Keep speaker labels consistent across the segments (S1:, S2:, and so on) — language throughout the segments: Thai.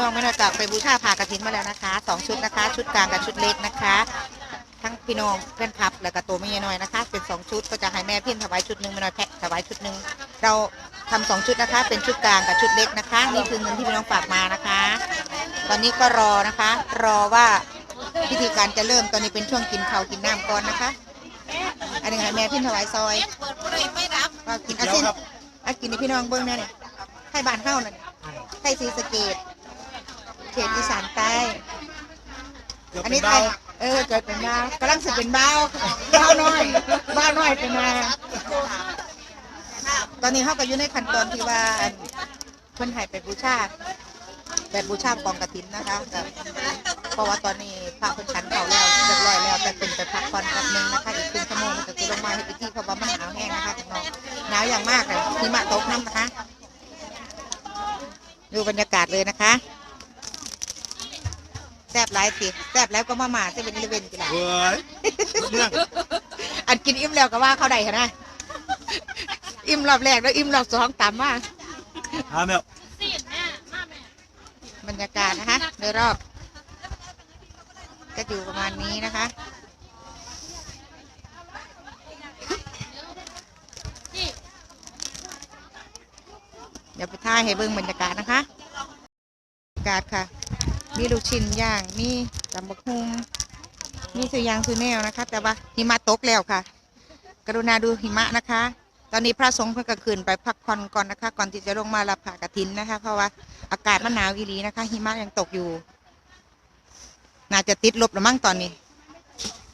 S1: น้องไม่นอกจากไปบูชาผ่ากระถินมาแล้วนะคะสองชุดนะคะ ชุดกลางกับชุดเล็กนะคะ ทั้งพี่น้องเพื่อนครับแล้วก็ตัวไม่น้อยนะคะ เป็นสองชุดก็จะให้แม่พินถวายชุดหนึ่งไม่น้อยแพะถวายชุดหนึ่งเราทำสองชุดนะคะ เป็นชุดกลางกับชุดเล็กนะคะ นี่คือเงินที่พี่น้องฝากมานะคะ ตอนนี้ก็รอนะคะ รอว่าพิธีการจะเริ่มตอนนี้เป็นช่วงกินข้าวกินน้ำก่อนนะคะ อันนี้ให้แม่พินถวายซอยว่ากินอาซินอากินให้พี่น้องเบิ้งแน่เนี่ยให้บ้านเข้าน่ะเลยให้ศรีสเกดเขตอีสานใต้ อันนี้ไทยเออเกิดเป็นบ้าวกำลังสิเป็นบ้าวบ้าวน้อยบ้าวน้อยเป็นมาตอนนี้เขาก็อยู่ในขั้นตอนที่ว่าอันเพิ่นให้ไปบูชาแบบบูชากองกระถินนะคะแต่เพราะว่าตอนนี้พระเพิ่นฉันเขาแล้วเรียบร้อยแล้วแต่เป็นไปพักผ่อนแป๊บนึงนะคะอีกครึ่งชั่วโมงก็จะลงมาให้พิธีเพราะว่ามันหนาวแห้งนะคะพี่น้องหนาวอย่างมากเลยหิมะตกน้ำนะคะ ดูบรรยากาศเลยนะคะแซบหลายสิแซบแล้วก็มาหมาจะเป็นเลเวนกี่ละ
S2: เว้ยเรื่อง
S1: อันกินอิ่มแล้วก็ว่าเขาได้ค่ะนะอิ่มรอบแรกแล้วอิ่มรอบสองตามมา
S2: หาแมว
S1: บรรยากาศนะคะโดยรอบ ก็อยู่ประมาณนี้นะคะเดี๋ยวไปท่ายให้เบิ่งบรรยากาศนะคะ บรรยากาศค่ะ มีลูกชิ้นย่าง มีตำบักฮุงมีสุยางสุแนวนะคะ แต่ว่าหิมะตกแล้วค่ะ กรุณาดูหิมะนะคะ ตอนนี้พระสงฆ์เพิ่งกขึ้นไปพักผ่อนก่อนนะคะ ก่อนที่จะลงมารับผ่ากฐินนะคะ เพราะว่าอากาศมันหนาวอีหลีนะคะ หิมะยังตกอยู่ น่าจะติดลบแล้วมั้งตอนนี้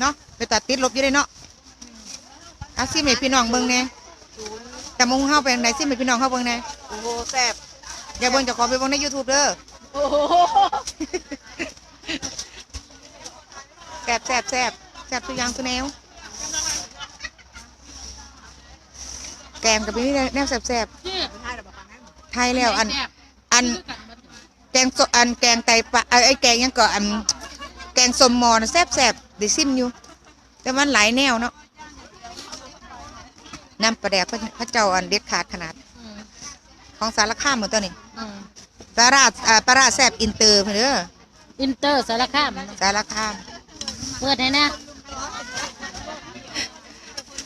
S1: เนาะไปตัดติดลบอยู่เลยเนาะอาซิเมพี่น้องเบิ่งแน่แต่มงเข้าไปไหนซิเมพี่น้องเข้าเบิ่งแน่
S3: โอ้โหแซ่บ
S1: อย่าเบิ่งเจะขอไปเบิ่งใน YouTube เด้อ
S3: โอ้โห
S1: แซบแซบแซบแซบทุกอย่างทุกแนว แกงกับพี่แนวแซบแซบไทยแล้วอัน อันแกงอันแกงไตปลาไอ้แกงยังก็อัน แกงสมมอนแซบแซบด้ซิมอยู่ แต่มันหลายแนวเนาะน้ำปลาแดกพระเจ้าอันเด็ดขาดขนาด ของสารคามหมดตัวนี้ ปลาร้าอ่าปลาร้าแซบอินเตอร์เพื่นเด้อ
S3: อินเตอร์สารคาม
S1: สารคาม
S3: เปิดให้นะ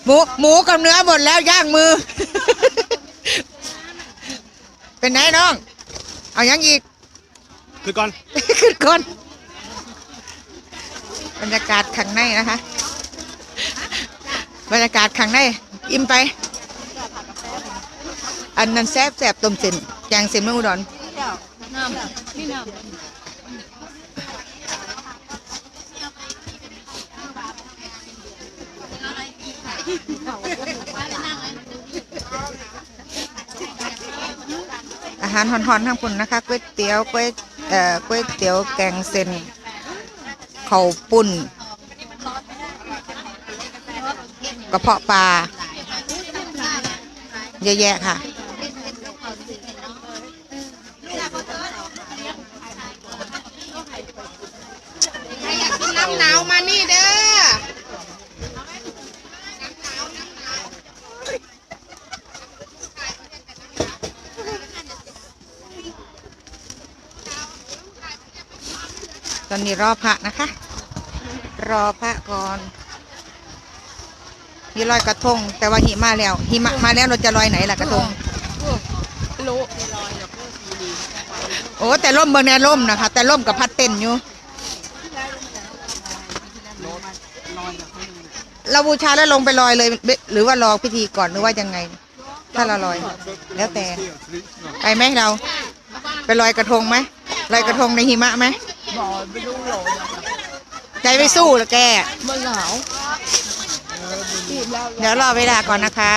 S1: หมูหมูกับเนื้อหมดแล้วย่างมือ เป็นไงน้อง เอายังอีก
S2: คือก่อน
S1: ขึ้นก่อนบรรยากาศข้างในนะคะ บรรยากาศข้างในอิ่มไป อันนั้นแซ่บแซ่บต้มเส้นแกงเส้นเมืองอุดรำ
S3: นี่น้
S1: อาหารห่อนๆทั้งคนนะคะก๋วยเตี๋ยวก๋วยเอ่อก๋วยเตี๋ยวแกงเส้นข้าปุ้นกระเพาะปลาเยอะแยะค่ะำ
S3: น้ำหนาวมานี่เด้อ
S1: ตอนนี้รอพระนะคะ รอพระก่อนมีลอยกระทง แต่ว่าหิมะแล้วหิมะมาแล้วเราจะลอยไหนล่ะกระทง
S3: รู้
S1: โอ้แต่ล่มเบางแน่ล่มนะคะ แต่ล่มกับพัดเต้นอยู่เราบูชาแล้วลงไปลอยเลย หรือว่ารอพิธีก่อนหรือว่ายังไง ถ้าเราลอย แล้วแต่ไปไหมเรา ไปลอยกระทงไหมลอยกระทงในหิมะไหม
S3: บ่ไม่รู้หรอก
S1: ใจไม่สู้เหรอแก
S3: มันหนาว
S1: เดี๋ยวรอเวลาก่อนนะคะ